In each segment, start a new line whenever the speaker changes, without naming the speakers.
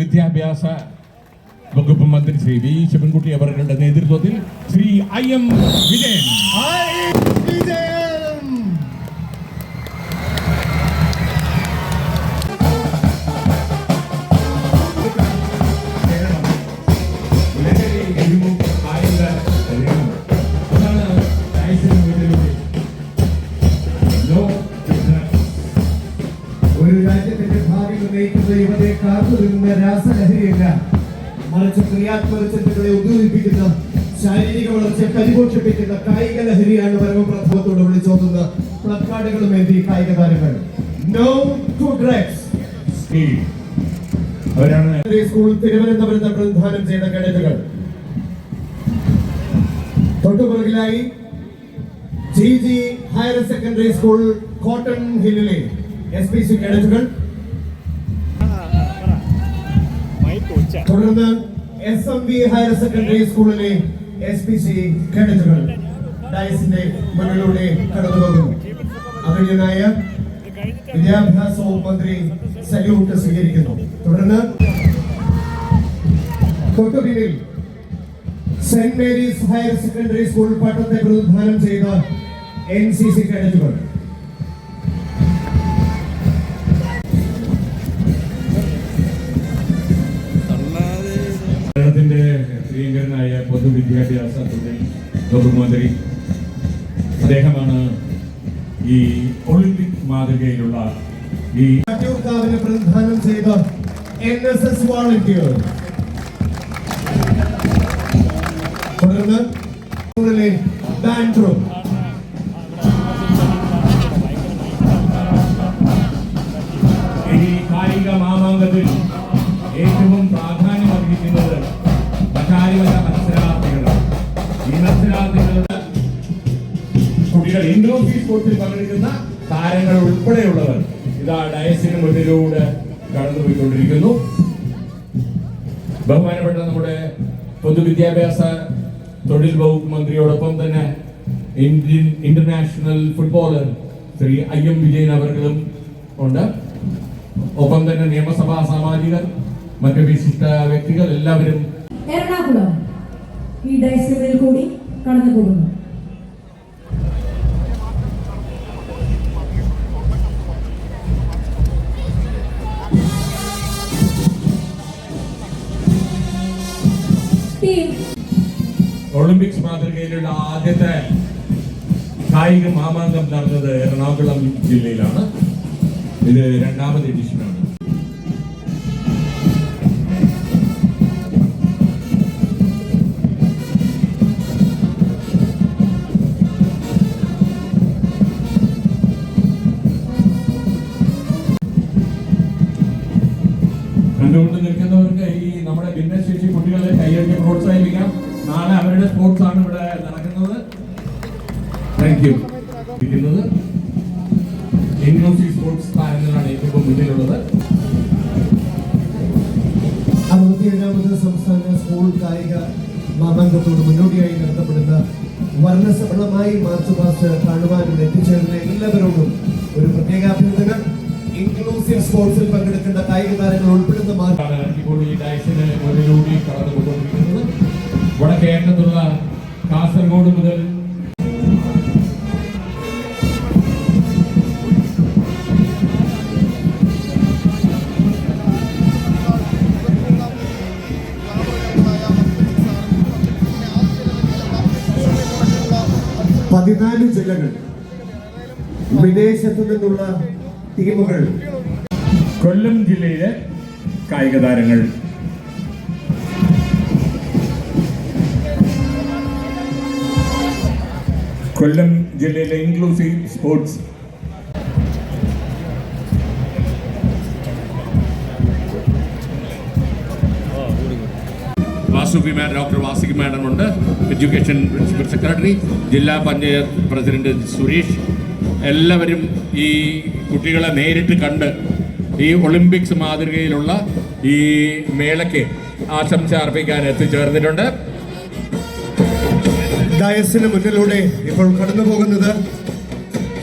വിദ്യാഭ്യാസ വകുപ്പ് മന്ത്രി ശ്രീ വി ശിവൻകുട്ടി അവരുടെ നേതൃത്വത്തിൽ ശ്രീ ഐ എം വിജയൻ.
പരിപോഷിപ്പിക്കുന്ന കായിക ലഹരിയാണ് പരമപ്രഭവത്തോട് വിളിച്ചോതുന്ന പ്ലക്കാർഡുകളും എന്തി കായിക താരങ്ങൾ. No to drugs.
അവരാണ്
സ്കൂൾ തിരുവനന്തപുരത്ത് പ്രതിദാനം ചെയ്ത കേഡറ്റുകൾ. തൊട്ടുപുറകിലായി G G higher secondary school cotton ഹില്ലിലെ S P C കേഡറ്റുകൾ. തുടർന്ന് S M V higher secondary സ്കൂളിലെ എസ് പി സി കേഡറ്റുകൾ ഡയസിന്റെ മുന്നിലൂടെ കടന്നുപോകുന്നു. അതുല്യനായ വിദ്യാഭ്യാസ വകുപ്പ് മന്ത്രി സല്യൂട്ട് സ്വീകരിക്കുന്നു. തുടർന്ന് തൊട്ടുപിന്നിൽ saint Mary's higher secondary school പട്ടത്തെ പ്രതിദാനം ചെയ്ത എൻ സി സി കേഡറ്റുകൾ.
പൊതുവിദ്യാഭ്യാസ തൊഴിൽ വകുപ്പ് മന്ത്രി. അദ്ദേഹമാണ് ഈ ഒളിമ്പിക് മാതൃകയിലുള്ള ഈ
പ്രതിദാനം ചെയ്ത എൻ എസ് എസ് വാളണ്ടിയർ തുടർന്ന് സ്കൂളിലെ ബാൻഡ്
ഈ കായിക മാമാങ്കത്തിൽ സ്പോർട്സിൽ പങ്കെടുക്കുന്ന താരങ്ങൾ ഉൾപ്പെടെയുള്ളവർ ഇതാ ഡയസിന് മുന്നിലൂടെ കടന്നുപോയിക്കൊണ്ടിരിക്കുന്നു. ബഹുമാനപ്പെട്ട നമ്മുടെ പൊതുവിദ്യാഭ്യാസ തൊഴിൽ വകുപ്പ് മന്ത്രിയോടൊപ്പം തന്നെ Indian international footballer Shri I M Vijayan അവർകളും ഉണ്ട്. ഒപ്പം തന്നെ നിയമസഭാ സാമാജികർ മറ്റ് വിശിഷ്ട വ്യക്തികൾ എല്ലാവരും
എറണാകുളം ഈ ഡയസികളിൽ കൂടി കടന്നു പോകുന്നു
ഒളിമ്പിക്സ് മാതൃകയിലുള്ള ആദ്യത്തെ കായിക മാമാങ്കം നടന്നത് എറണാകുളം ജില്ലയിലാണ്. ഇത് രണ്ടാമത് എഡിഷനാണ് കണ്ടുകൊണ്ട് നിൽക്കുന്നവർക്ക് ഈ നമ്മുടെ ഭിന്നശേഷി
കായിക മാമാങ്കത്തോട് മുന്നോടിയായി നടത്തപ്പെടുന്ന വർണസഫലമായി മാർച്ച് പാസ്റ്റ് കാണുവാനും എത്തിച്ചേർന്ന എല്ലാവരോടും ഒരു പ്രത്യേക അഭ്യർത്ഥന. ഇൻക്ലൂസീവ് സ്പോർട്സിൽ പങ്കെടുക്കേണ്ട കായിക താരങ്ങൾ ഉൾപ്പെടുന്ന
മാർക്കാണ് ഇപ്പോൾ ഈ ഡയസിന് മുന്നിലൂടെ കടന്നുകൊണ്ടിരിക്കുന്നത് വടക്കേറ്റത്തുള്ള കാസർഗോഡ് മുതൽ
പതിനാല് ജില്ലകൾ വിദേശത്തു നിന്നുള്ള ടീമുകൾ.
കൊല്ലം ജില്ലയിലെ കായിക താരങ്ങൾ. കൊല്ലം ജില്ലയിലെ inclusive sports Vasuki madam doctor Vasuki madam ഉണ്ട് എഡ്യൂക്കേഷൻ പ്രിൻസിപ്പൽ സെക്രട്ടറി ജില്ലാ പഞ്ചായത്ത് പ്രസിഡന്റ് സുരേഷ്. എല്ലാവരും ഈ കുട്ടികളെ നേരിട്ട് കണ്ട് ഈ ഒളിമ്പിക്സ് മാതൃകയിലുള്ള ഈ മേളയ്ക്ക് ആശംസ അർപ്പിക്കാൻ എത്തിച്ചേർന്നിട്ടുണ്ട്.
ഡയസിന് മുന്നിലൂടെ ഇപ്പോൾ കടന്നു പോകുന്നത്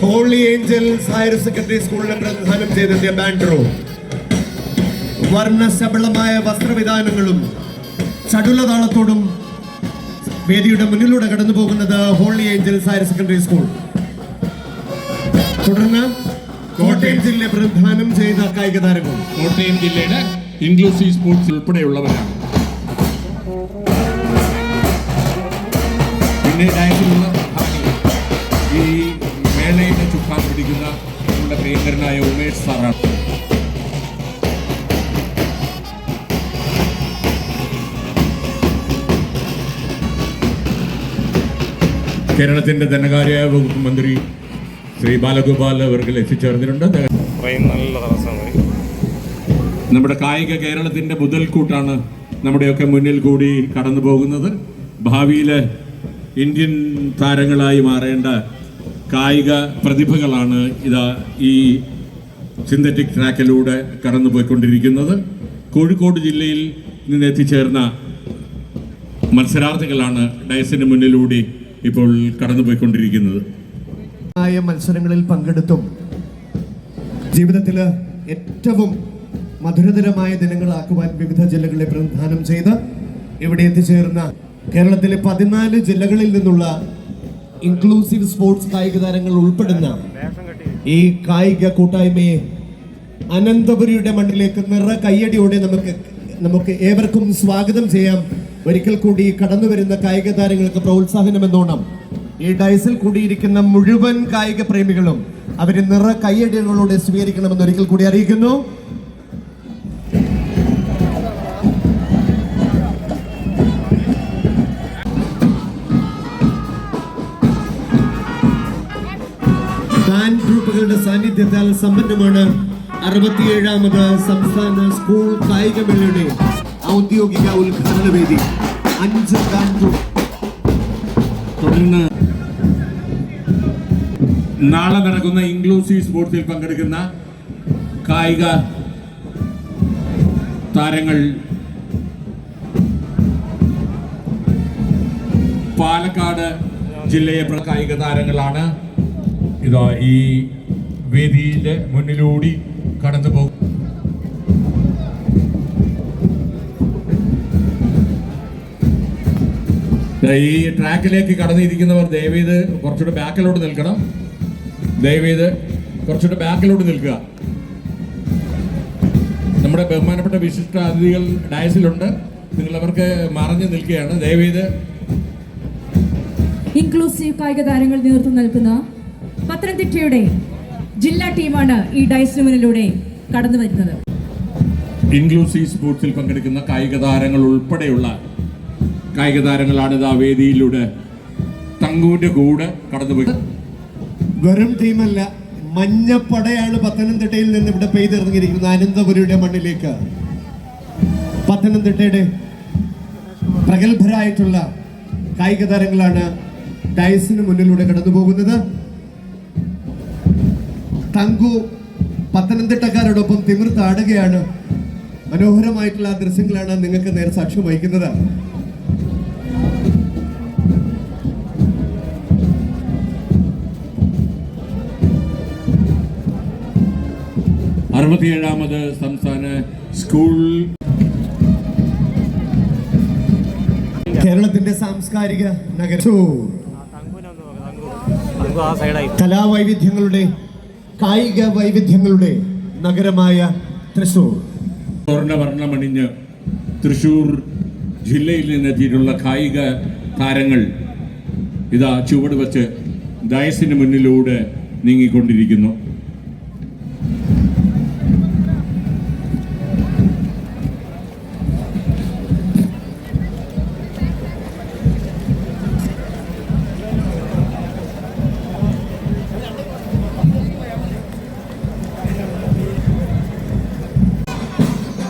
ഹോളി ഏഞ്ചൽസ് ഹയർ സെക്കൻഡറി സ്കൂളിനെ പ്രതിദാനം ചെയ്തെത്തിയ ബാൻഡ്രോ വർണശബളമായ വസ്ത്രവിധാനങ്ങളും ചടുലതാളത്തോടും വേദിയുടെ മുന്നിലൂടെ കടന്നു പോകുന്നത് holy angels higher secondary school. തുടർന്ന് കോട്ടയം ജില്ല പ്രധാനം ചെയ്ത കായിക താരങ്ങൾ.
കോട്ടയം ജില്ലയുടെ ഇൻക്ലൂസീവ് സ്പോർട്സ് ഉൾപ്പെടെയുള്ളവരാണ്. പിന്നെ ഈ മേളയുടെ ചുക്കാൻ പിടിക്കുന്ന നമ്മുടെ പ്രിയങ്കരനായ ഉമേഷ് സാറാണ്. കേരളത്തിന്റെ ധനകാര്യ വകുപ്പ് മന്ത്രി ശ്രീ ബാലഗോപാൽ അവർക്ക് എത്തിച്ചേർന്നിട്ടുണ്ട്. നമ്മുടെ കായിക കേരളത്തിന്റെ മുതൽക്കൂട്ടാണ് നമ്മുടെയൊക്കെ മുന്നിൽ കൂടി കടന്നു പോകുന്നത്. ഭാവിയിൽ ഇന്ത്യൻ താരങ്ങളായി മാറേണ്ട കായിക പ്രതിഭകളാണ് ഇതാ ഈ സിന്തറ്റിക് ട്രാക്കിലൂടെ കടന്നു പോയിക്കൊണ്ടിരിക്കുന്നത്. കോഴിക്കോട് ജില്ലയിൽ നിന്ന് എത്തിച്ചേർന്ന മത്സരാർത്ഥികളാണ് ഡയസിന് മുന്നിലൂടെ ഇപ്പോൾ കടന്നുപോയിക്കൊണ്ടിരിക്കുന്നത്.
ആയ മത്സരങ്ങളിൽ പങ്കെടുത്തും ജീവിതത്തിൽ ഏറ്റവും മധുരതരമായ ദിനങ്ങളാക്കുവാൻ വിവിധ ജില്ലകളെ പ്രധാനം ചെയ്ത് ഇവിടെ എത്തിച്ചേർന്ന കേരളത്തിലെ പതിനാല് ജില്ലകളിൽ നിന്നുള്ള ഇൻക്ലൂസീവ് സ്പോർട്സ് കായിക താരങ്ങൾ ഉൾപ്പെടുന്ന ഈ കായിക കൂട്ടായ്മയെ അനന്തപുരിയുടെ മണ്ണിലേക്ക് നിറ കയ്യടിയോടെ നമുക്ക് നമുക്ക് ഏവർക്കും സ്വാഗതം ചെയ്യാം. ഒരിക്കൽ കൂടി കടന്നു വരുന്ന കായിക താരങ്ങൾക്ക് പ്രോത്സാഹനം എന്നോണം ഈ ഡയസിൽ കൂടിയിരിക്കുന്ന മുഴുവൻ കായിക പ്രേമികളും അവരെ നിറ കയ്യടികളോടെ സ്വീകരിക്കണമെന്ന് ഒരിക്കൽ കൂടി അറിയിക്കുന്നു. ഗ്രൂപ്പുകളുടെ സാന്നിധ്യത്താൽ സമ്പന്നമാണ് അറുപത്തിയേഴാമത് സംസ്ഥാന സ്കൂൾ കായികമേളയുടെ ഔദ്യോഗിക ഉദ്ഘാടന വേദി. അഞ്ച്
തുടർന്ന് നാളെ നടക്കുന്ന ഇൻക്ലൂസീവ് സ്പോർട്സിൽ പങ്കെടുക്കുന്ന കായിക താരങ്ങൾ പാലക്കാട് ജില്ലയെ കായിക താരങ്ങളാണ്. ഇതോ ഈ വേദിയിലെ മുന്നിലൂടി കടന്നു പോകും ഈ ട്രാക്കിലേക്ക് കടന്നിരിക്കുന്നവർ ദയവീത് കുറച്ചുകൂടെ ബാക്കിലോട്ട് നിൽക്കണം. ദയവീത് കുറച്ചുകൂടെ ബാക്കിലോട്ട് നിൽക്കുക. നമ്മുടെ ബഹുമാനപ്പെട്ട വിശിഷ്ട അതിഥികൾ ഡയസിലുണ്ട്. നിങ്ങൾ അവർക്ക് മറഞ്ഞു നിൽക്കുകയാണ്. ദയവീത്.
ഇൻക്ലൂസീവ് കായിക താരങ്ങൾ നേതൃത്വം നൽകുന്ന പത്തനംതിട്ടയുടെ ജില്ലാ ടീമാണ് ഈ ഡൈസിന് മുന്നിലൂടെ കടന്നു വരുന്നത്
ഇൻക്ലൂസീവ് സ്പോർട്സിൽ പങ്കെടുക്കുന്ന കായിക താരങ്ങൾ ഉൾപ്പെടെയുള്ള കായിക താരങ്ങളാണ് ഇതാ വേദിയിലൂടെ തങ്കുവിന്റെ കൂടെ കടന്നുപോയി.
വെറും ടീമല്ല മഞ്ഞപ്പടയാണ് പത്തനംതിട്ടയിൽ നിന്ന് ഇവിടെ പെയ്തിറങ്ങിയിരിക്കുന്നത് അനന്തപുരിയുടെ മണ്ണിലേക്ക്. പത്തനംതിട്ടയുടെ പ്രഗത്ഭരായിട്ടുള്ള കായിക താരങ്ങളാണ് ഡയസിന് മുന്നിലൂടെ കടന്നു പോകുന്നത് തങ്കു പത്തനംതിട്ടക്കാരോടൊപ്പം തിമിർത്താടുകയാണ്. മനോഹരമായിട്ടുള്ള ആ ദൃശ്യങ്ങളാണ് നിങ്ങൾക്ക് നേരെ സാക്ഷ്യം വഹിക്കുന്നത്.
അറുപത്തിയേഴാമത് സംസ്ഥാന സ്കൂൾ.
കേരളത്തിന്റെ സാംസ്കാരിക നഗരം.
തങ്കു ആ സൈഡായി
കലാവൈവിധ്യങ്ങളുടെ കായിക വൈവിധ്യങ്ങളുടെ നഗരമായ തൃശൂർ.
സ്വർണവർണമണിഞ്ഞ് തൃശൂർ ജില്ലയിൽ നിന്നെത്തിയിട്ടുള്ള കായിക താരങ്ങൾ ഇതാ ചുവട് വച്ച് ഡയസിന് മുന്നിലൂടെ നീങ്ങിക്കൊണ്ടിരിക്കുന്നു.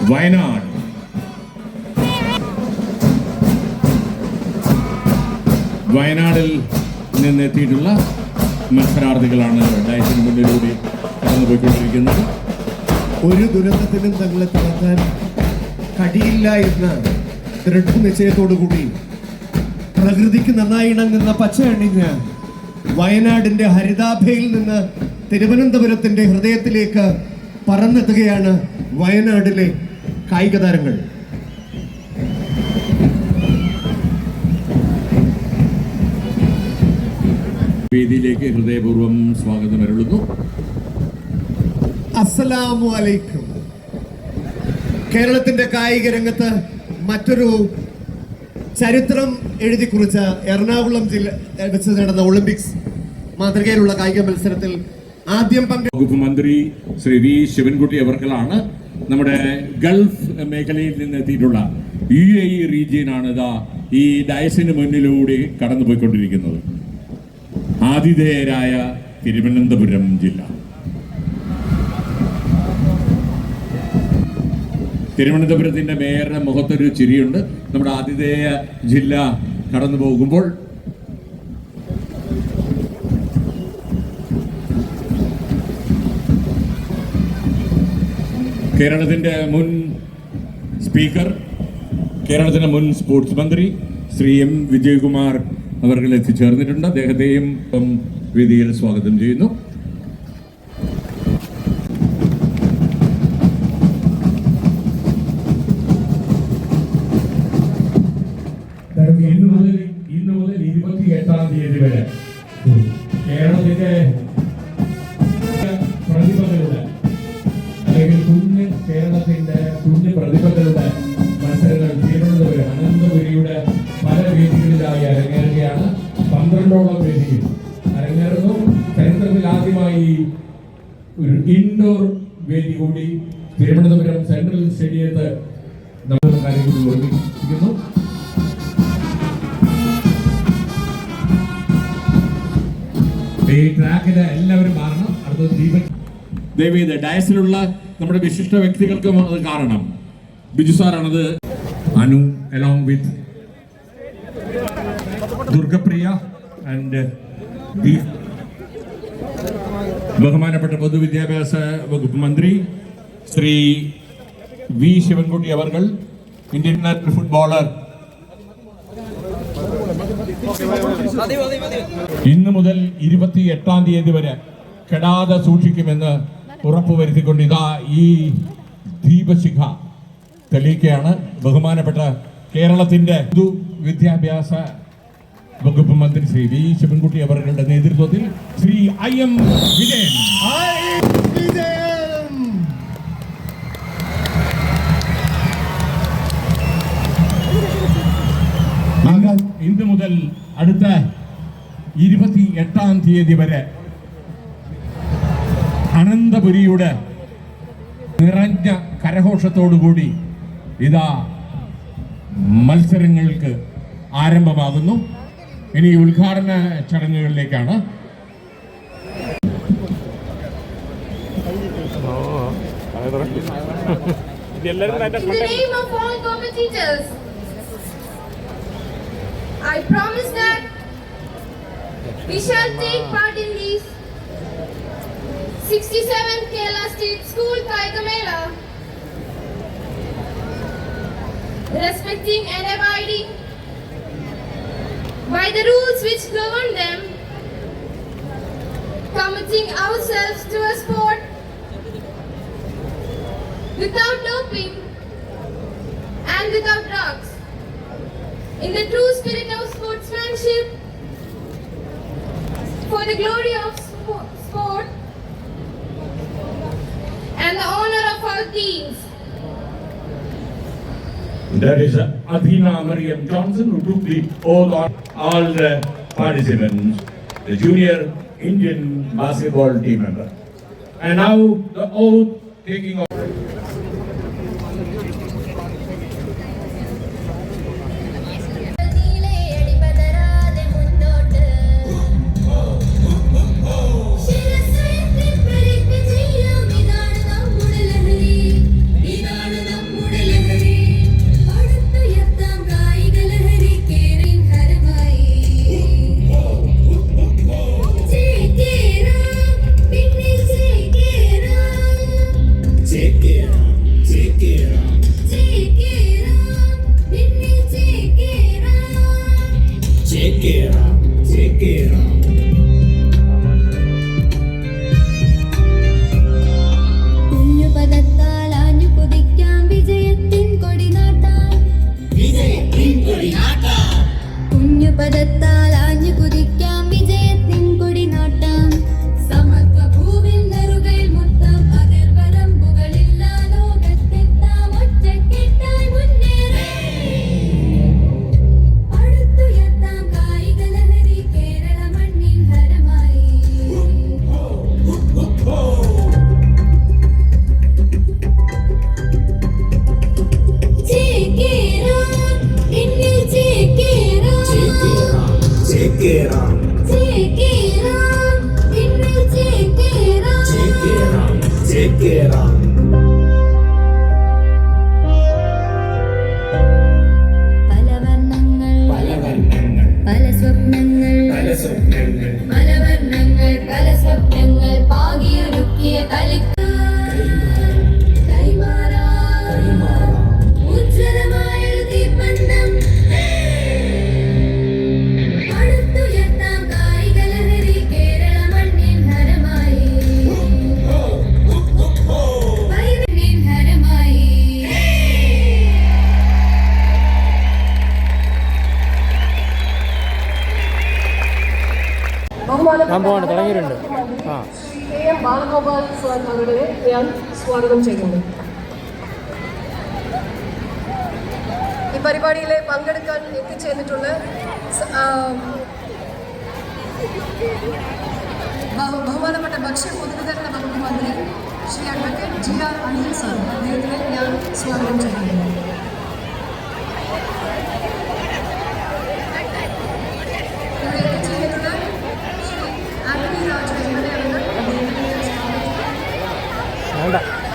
വയനാട്. വയനാടിൽ നിന്നെത്തിയിട്ടുള്ള മത്സരാർത്ഥികളാണ് ഡയസിന് മുന്നിലൂടെ കടന്നുപോയിക്കൊണ്ടിരിക്കുന്നത്.
ഒരു ദുരന്തത്തിനും തങ്ങളെ തളർത്താൻ കടിയില്ല എന്ന ദൃഢനിശ്ചയത്തോടു കൂടി പ്രകൃതിക്ക് നന്നായി ഇണങ്ങുന്ന പച്ച അണിഞ്ഞ് വയനാടിന്റെ ഹരിതാഭയിൽ നിന്ന് തിരുവനന്തപുരത്തിന്റെ ഹൃദയത്തിലേക്ക് പറന്നെത്തുകയാണ് വയനാടിലെ കായിക താരങ്ങൾ.
വേദിയിലേക്ക് ഹൃദയപൂർവം സ്വാഗതം അരുളുന്നു.
അസ്സലാമു അലൈക്കും. കേരളത്തിന്റെ കായിക രംഗത്ത് മറ്റൊരു ചരിത്രം എഴുതി കുറിച്ച എറണാകുളം ജില്ല വെച്ച് നടന്ന ഒളിമ്പിക്സ് മാതൃകയിലുള്ള കായിക മത്സരത്തിൽ ആദ്യം പങ്കെടുത്ത
വകുപ്പ് മന്ത്രി ശ്രീ വി ശിവൻകുട്ടി അവർക്കലാണ് നമ്മുടെ ഗൾഫ് മേഖലയിൽ നിന്ന് എത്തിയിട്ടുള്ള യു എ ഇ റീജിയനാണ് ഇതാ ഈ ഡയസിന് മുന്നിലൂടെ കടന്നു പോയിക്കൊണ്ടിരിക്കുന്നത് ആതിഥേയരായ തിരുവനന്തപുരം ജില്ല. തിരുവനന്തപുരത്തിന്റെ മേയറുടെ മുഖത്തൊരു ചിരിയുണ്ട്. നമ്മുടെ ആതിഥേയ ജില്ല കടന്നു പോകുമ്പോൾ കേരളത്തിന്റെ മുൻ സ്പീക്കർ കേരളത്തിന്റെ മുൻ സ്പോർട്സ് മന്ത്രി ശ്രീ എം വിജയകുമാർ അവർ എത്തിച്ചേർന്നിട്ടുണ്ട്. അദ്ദേഹത്തെയും വേദിയിൽ സ്വാഗതം ചെയ്യുന്നു. ഈ ട്രാക്കിൽ എല്ലാവരും മാറണം അടുത്തത് ദേവി ദേവീത് ഡയസിലുള്ള നമ്മുടെ വിശിഷ്ട വ്യക്തികൾക്കും അത് കാരണം. Biju സാറാണത്. Anu along with Durgapriya and ബഹുമാനപ്പെട്ട പൊതുവിദ്യാഭ്യാസ വകുപ്പ് മന്ത്രി ശ്രീ വി. ശിവൻകുട്ടി അവർ ഇന്ത്യൻ നാഷണൽ ഫുട്ബോളർ ഇന്ന് മുതൽ ഇരുപത്തി എട്ടാം തീയതി വരെ കെടാതെ സൂക്ഷിക്കുമെന്ന് ഉറപ്പുവരുത്തിക്കൊണ്ട് ഇതാ ഈ ദീപശിഖ തെളിയിക്കുകയാണ്. ബഹുമാനപ്പെട്ട കേരളത്തിന്റെ പൊതു വിദ്യാഭ്യാസ വകുപ്പ് മന്ത്രി ശ്രീ വി ശിവൻകുട്ടി അവരുടെ നേതൃത്വത്തിൽ ശ്രീ ഐ എം വിജയൻ. എട്ടാം തീയതി വരെ അനന്തപുരിയുടെ നിറഞ്ഞ കരഘോഷത്തോടുകൂടി ഇതാ മത്സരങ്ങൾക്ക് ആരംഭമാകുന്നു. ഇനി ഉദ്ഘാടന ചടങ്ങുകളിലേക്കാണ്.
I promise that we shall take part in the 67th Kerala State School Kaiga Mela, respecting and abiding by the rules which govern them, committing ourselves to a sport without doping and without drugs. In the true spirit of sportsmanship, for the glory of sport and the honor of our teams.
That is Athena Mariam Johnson who took the oath on all the participants, the junior Indian basketball team member. And now the oath taking of
que സ്വാഗതം ചെയ്യുന്നു. ഈ പരിപാടിയിൽ പങ്കെടുക്കാൻ എത്തിച്ചേർന്നിട്ടുള്ള ബഹുമാനപ്പെട്ട ഭക്ഷ്യ പൊതുവിതരണ വകുപ്പ് മന്ത്രി Shri advocate G R Anil sir അദ്ദേഹത്തിന് ഞാൻ സ്വാഗതം ചെയ്യുന്നു ഇവിടെ എത്തിച്ചേർന്നിട്ടുള്ള Shri Antony Raju M L A അവർ അദ്ദേഹത്തിനെ ഞാൻ സ്വാഗതം ചെയ്യുന്നു
വേണ്ട പോവാം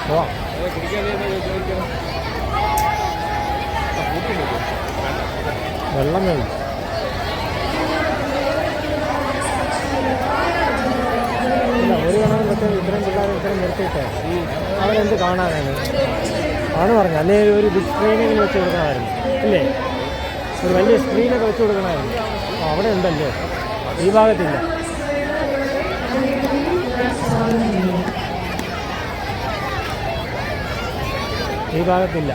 വെള്ളം വേണം ഇല്ല ഒരു മറ്റേ ഇത്രയും പിള്ളേർ ഇത്രയും നിർത്തിയിട്ട്. അവരെന്ത് കാണാനാണ്? ആണ് പറഞ്ഞു അല്ലെങ്കിൽ ഒരു ബിഗ് സ്ക്രീനെങ്കിലും വെച്ച് കൊടുക്കണമായിരുന്നു. ഇല്ലേ? ഒരു വലിയ സ്ക്രീനൊക്കെ വെച്ച് കൊടുക്കണമായിരുന്നു. അവിടെ ഉണ്ടല്ലേ? ഈ ഭാഗത്തില്ല. ഈ ഭാഗത്തില്ല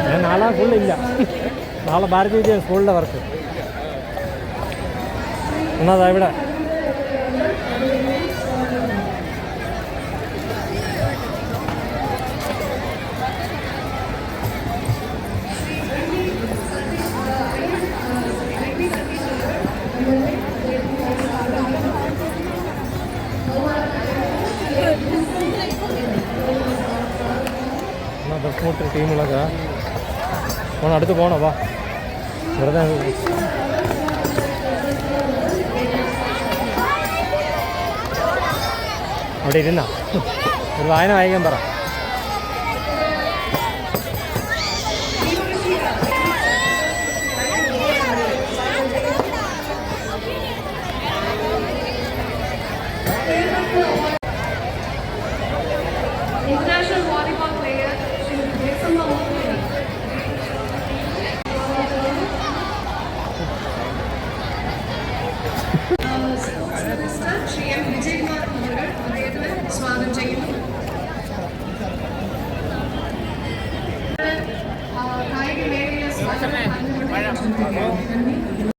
ഞാൻ നാളെ സ്കൂളില്ല നാളെ ഭാരതീയ സ്കൂളിന്റെ വർക്ക് എന്നാ ഇവിടെ. പോണം അടുത്ത് പോണോ? വാ. വെറുതെ അവിടെ ഇരുന്ന. ഒരു വായന വായിക്കാൻ പറ.